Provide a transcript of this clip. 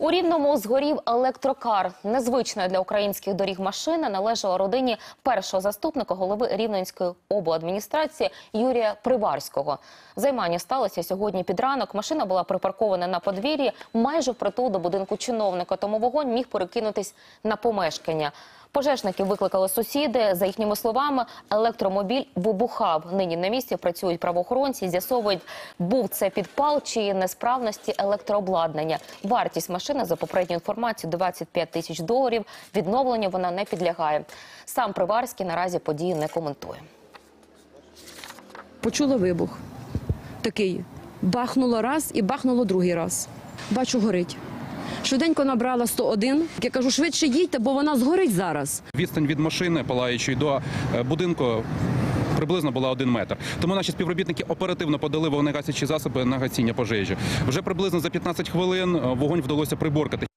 У Рівному згорів електрокар. Незвична для українських доріг машина належала родині першого заступника голови Рівненської обладміністрації Юрія Приварського. Займання сталося сьогодні під ранок. Машина була припаркована на подвір'ї майже впритул до будинку чиновника, тому вогонь міг перекинутись на помешкання. Пожежників викликали сусіди. За їхніми словами, електромобіль вибухав. Нині на місці працюють правоохоронці, з'ясовують, був це підпал чи несправності електрообладнання. Вартість машини, за попередньою інформацією, 25 тисяч доларів. Відновленню вона не підлягає. Сам Приварський наразі події не коментує. Почула вибух. Такий. Бахнуло раз і бахнуло другий раз. Бачу, горить. Швиденько набрала 101. Я кажу, швидше їдьте, бо вона згорить зараз. Відстань від машини палаючої до е, будинку приблизно була один метр. Тому наші співробітники оперативно подали вогнегасячі засоби на гасіння пожежі. Вже приблизно за 15 хвилин е, вогонь вдалося приборкати.